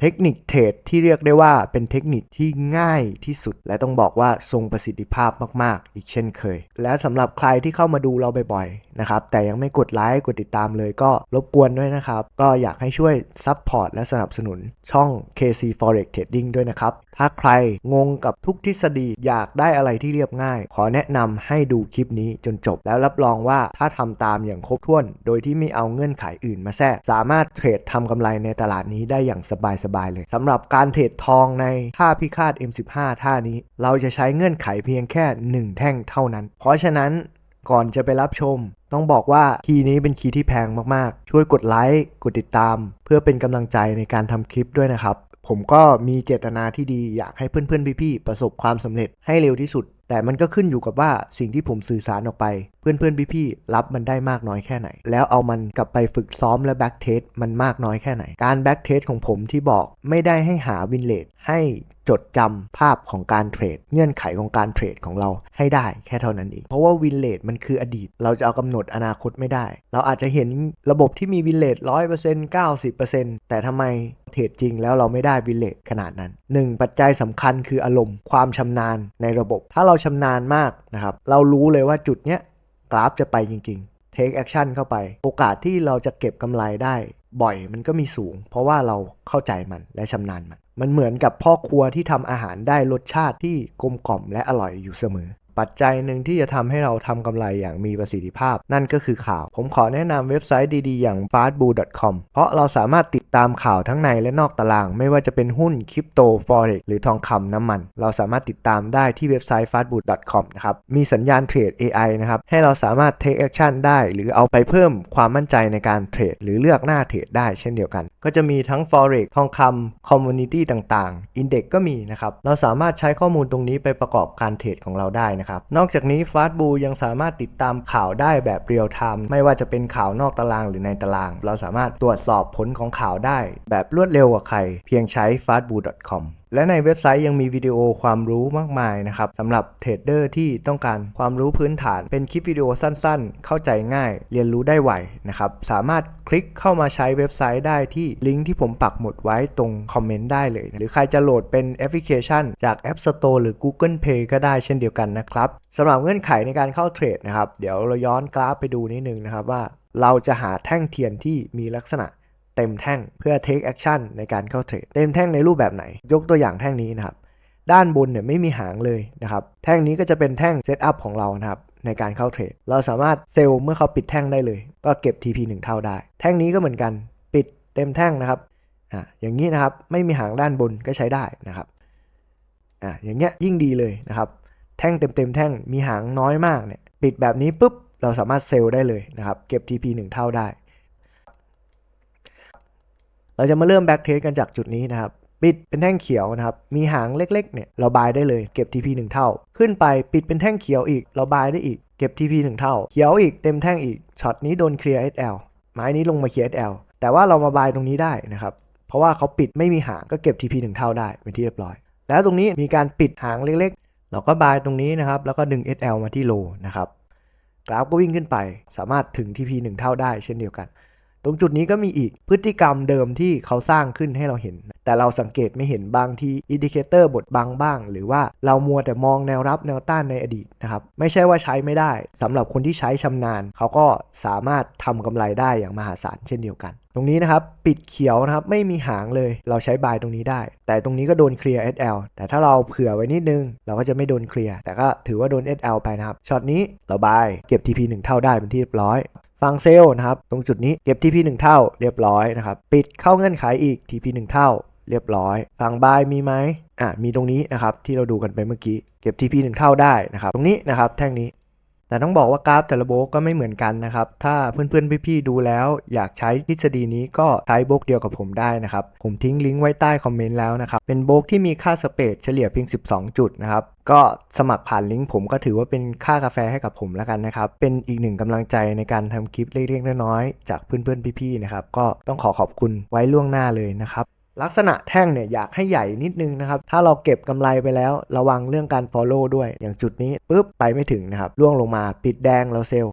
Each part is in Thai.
เทคนิคเทรดที่เรียกได้ว่าเป็นเทคนิคที่ง่ายที่สุด และต้องบอกว่าทรงประสิทธิภาพมาก ๆ อีกเช่นเคย และสำหรับใครที่เข้ามาดูเราบ่อยๆนะครับแต่ยังไม่กดไลค์กดติดตามเลยก็รบกวนด้วยนะครับ ก็อยากให้ช่วยซัพพอร์ตและสนับสนุนช่อง KC Forex Trading ด้วยนะครับ ถ้าใครงงกับทุกทฤษฎีอยากได้อะไรที่เรียบง่าย ขอแนะนำให้ดูคลิปนี้จนจบ แล้วรับรองว่าถ้าทำตามอย่างครบถ้วน โดยที่ไม่เอาเงื่อนไขอื่นมาแทรกสามารถเทรดทำกำไรในตลาดนี้ได้อย่างสบายๆเลยสำหรับการเทรดทองในท่าพิฆาต M15 ท่านี้ เราจะใช้เงื่อนไขเพียงแค่ 1 แท่งเท่านั้น เพราะฉะนั้นก่อนจะไปรับชม ต้องบอกว่าคีย์นี้เป็นคีย์ที่แพงมากๆ ช่วยกดไลค์กดติดตาม เพื่อเป็นกำลังใจในการทำคลิปด้วยนะครับ ผมก็มีเจตนาที่ดีอยากให้เพื่อนๆพี่ๆประสบความสำเร็จให้เร็วที่สุด แต่มันก็ขึ้นอยู่กับว่าสิ่งที่ผมสื่อสารออกไป เพื่อนๆพี่ๆรับมันได้มากน้อยแค่ไหน แล้วเอามันกลับไปฝึกซ้อมและแบ็กเทสมันมากน้อยแค่ไหน การแบ็กเทสของผมที่บอกไม่ได้ให้หาวินเลทให้จดจำภาพของการเทรด เงื่อนไขของการเทรดของเราให้ได้แค่เท่านั้นเอง เพราะว่าวินเลทมันคืออดีต เราจะเอากำหนดอนาคตไม่ได้ เราอาจจะเห็นระบบที่มีวินเลทร้อยเปอร์เซ็นต์เก้าสิบเปอร์เซ็นต์แต่ทำไมเทรดจริงแล้วเราไม่ได้วินเลทขนาดนั้นหนึ่งปัจจัยสำคัญคืออารมณ์ความชำนาญในระบบ ถ้าเราชำนาญมากนะครับ เรารู้เลยว่าจุดเนี้ย กราฟจะไปจริงๆ take action เข้าไป โอกาสที่เราจะเก็บกำไรได้บ่อยมันก็มีสูง เพราะว่าเราเข้าใจมันและชำนาญมัน มันเหมือนกับพ่อครัวที่ทำอาหารได้รสชาติที่กลมกล่อมและอร่อยอยู่เสมอ ปัจจัยหนึ่งที่จะทำให้เราทำกำไรอย่างมีประสิทธิภาพ นั่นก็คือข่าว ผมขอแนะนำเว็บไซต์ดีๆ อย่าง fastboo.com เพราะเราสามารถติดตามข่าวทั้งในและนอกตาราง ไม่ว่าจะเป็นหุ้นคริปโต forex หรือทองคำน้ำมัน เราสามารถติดตามได้ที่เว็บไซต์ fastboot.com นะครับ มีสัญญาณเทรด AI นะครับ ให้เราสามารถ take action ได้ หรือเอาไปเพิ่มความมั่นใจในการเทรด หรือเลือกหน้าเทรดได้เช่นเดียวกัน ก็จะมีทั้ง forex ทองคำ community ต่างๆ index ก็มีนะครับ เราสามารถใช้ข้อมูลตรงนี้ไปประกอบการเทรดของเราได้นะครับนอกจากนี้ฟาสต์บูยังสามารถติดตามข่าวได้แบบเรียลไทม์ไม่ว่าจะเป็นข่าวนอกตารางหรือในตาราง เราสามารถตรวจสอบผลของข่าวได้ แบบรวดเร็วกว่าใคร เพียงใช้ fastboo.com และในเว็บไซต์ยังมีวิดีโอความรู้มากมายนะครับสำหรับเทรดเดอร์ที่ต้องการความรู้พื้นฐาน เป็นคลิปวิดีโอสั้นๆ เข้าใจง่าย เรียนรู้ได้ไวนะครับสามารถคลิกเข้ามาใช้เว็บไซต์ได้ที่ลิงก์ที่ผมปักหมุดไว้ตรงคอมเมนต์ได้เลย หรือใครจะโหลดเป็นแอปพลิเคชัน จาก App Store หรือ Google Play ก็ได้เช่นเดียวกันนะครับสำหรับเงื่อนไขในการเข้าเทรดนะครับเดี๋ยวเราย้อนกราฟไปดูนิดนึงนะครับว่าเราจะหาแท่งเทียนที่มีลักษณะ เต็มแท่งเพื่อ take action ในการเข้าเทรดเต็มแท่งในรูปแบบไหน ยกตัวอย่างแท่งนี้นะครับด้านบนเนี่ยไม่มีหางเลยนะครับแท่งนี้ก็จะเป็นแท่งเซตอัพของเรานะครับในการเข้าเทรด เราสามารถเซลล์เมื่อเขาปิดแท่งได้เลย ก็เก็บ TP 1 เท่าได้ แท่งนี้ก็เหมือนกันปิดเต็มแท่งนะครับอ่าอย่างนี้นะครับไม่มีหางด้านบนก็ใช้ได้นะครับอ่าอย่างเงี้ยยิ่งดีเลยนะครับแท่งเต็มเต็มแท่งมีหางน้อยมากเนี่ยปิดแบบนี้ปุ๊บเราสามารถเซลล์ได้เลยนะครับเก็บ TP 1 เท่าได้ เราจะมาเริ่มแบ็กเทสกันจากจุดนี้นะครับ ปิดเป็นแท่งเขียวนะครับ มีหางเล็กๆเนี่ยเราบายได้เลยเก็บ TP 1 เท่า ขึ้นไปปิดเป็นแท่งเขียวอีก เราบายได้อีกเก็บ TP 1 เท่า เขียวอีกเต็มแท่งอีกช็อตนี้โดนเคลียร์ SL ไม้นี้ลงมาเคลียร์ SL แต่ว่าเรามาบายตรงนี้ได้นะครับเพราะว่าเขาปิดไม่มีหางก็เก็บ TP 1 เท่าได้เป็นที่เรียบร้อย แล้วตรงนี้มีการปิดหางเล็กๆ เราก็บายตรงนี้นะครับแล้วก็ดึง SL มาที่โลนะครับกราฟก็วิ่งขึ้นไป สามารถถึง TP 1 เท่าได้เช่นเดียวกัน ตรงจุดนี้ก็มีอีกพฤติกรรมเดิมที่เขาสร้างขึ้นให้เราเห็น แต่เราสังเกตไม่เห็นบางทีอินดิเคเตอร์บดบังบ้าง หรือว่าเรามัวแต่มองแนวรับแนวต้านในอดีตนะครับ ไม่ใช่ว่าใช้ไม่ได้สำหรับคนที่ใช้ชำนาญ เขาก็สามารถทำกำไรได้อย่างมหาศาลเช่นเดียวกัน ตรงนี้นะครับปิดเขียวนะครับไม่มีหางเลยเราใช้บายตรงนี้ได้ แต่ตรงนี้ก็โดนเคลียร์ SL แต่ถ้าเราเผื่อไว้นิดนึง เราก็จะไม่โดนเคลียร์แต่ก็ถือว่าโดน SL ไปนะครับช็อตนี้เราบายเก็บ TP 1 เท่าได้เป็นที่เรียบร้อย ฝั่งเซลล์นะครับตรงจุดนี้เก็บ TP 1 เท่าเรียบร้อยนะครับปิดเข้าเงื่อนไขอีก TP 1 เท่าเรียบร้อยฝั่งบายมีไหมอะมีตรงนี้นะครับที่เราดูกันไปเมื่อกี้เก็บ TP 1 เท่าได้นะครับตรงนี้นะครับแท่งนี้ แต่ต้องบอกว่ากราฟแต่ละโบกก็ไม่เหมือนกันนะครับ ถ้าเพื่อนๆพี่ๆดูแล้วอยากใช้ทฤษฎีนี้ก็ใช้โบกเดียวกับผมได้นะครับ ผมทิ้งลิงก์ไว้ใต้คอมเมนต์แล้วนะครับ เป็นโบกที่มีค่าสเปดเฉลี่ยเพียง 12 จุดนะครับ ก็สมัครผ่านลิงก์ผมก็ถือว่าเป็นค่ากาแฟให้กับผมแล้วกันนะครับ เป็นอีกหนึ่งกำลังใจในการทำคลิปเล็กๆน้อยๆจากเพื่อนๆพี่ๆนะครับ ก็ต้องขอขอบคุณไว้ล่วงหน้าเลยนะครับ ลักษณะแท่งเนี่ยอยากให้ใหญ่นิดนึงนะครับ ถ้าเราเก็บกำไรไปแล้ว ระวังเรื่องการ follow ด้วย อย่างจุดนี้ปุ๊บไปไม่ถึงนะครับล่วงลงมาปิดแดงเราเซลล์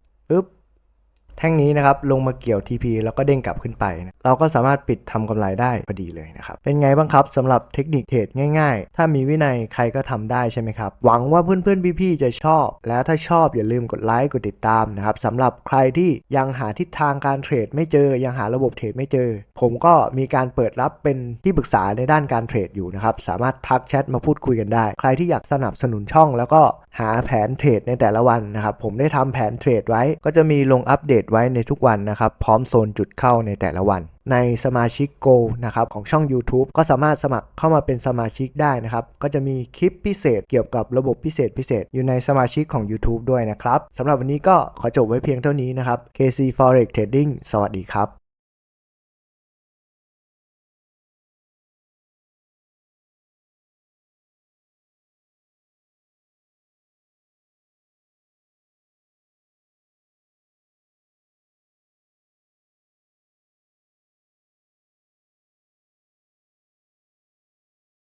ท่งนี้นะครับลงมาเกี่ยว TP แล้วก็เด้งกลับขึ้นไป เราก็สามารถปิดทำกำไรได้พอดีเลยนะครับ เป็นไงบ้างครับสำหรับเทคนิคเทรดง่ายๆ ถ้ามีวินัยใครก็ทำได้ใช่ไหมครับ หวังว่าเพื่อนๆพี่ๆจะชอบ แล้วถ้าชอบอย่าลืมกดไลค์กดติดตามนะครับสำหรับใครที่ยังหาทิศทางการเทรดไม่เจอ ยังหาระบบเทรดไม่เจอ ผมก็มีการเปิดรับเป็นที่ปรึกษาในด้านการเทรดอยู่นะครับสามารถทักแชทมาพูดคุยกันได้ ใครที่อยากสนับสนุนช่อง แล้วก็หาแผนเทรดในแต่ละวันนะครับผมได้ทำแผนเทรดไว้ก็จะมีลงอัปเดตไว้ในทุกวันนะครับ พร้อมโซนจุดเข้าในแต่ละวัน ในสมาชิก Go นะครับของช่อง YouTube ก็สามารถสมัครเข้ามาเป็นสมาชิกได้นะครับ ก็จะมีคลิปพิเศษเกี่ยวกับระบบพิเศษพิเศษ อยู่ในสมาชิกของ YouTube ด้วยนะครับสำหรับวันนี้ก็ขอจบไว้เพียงเท่านี้นะครับ KC Forex Trading สวัสดีครับ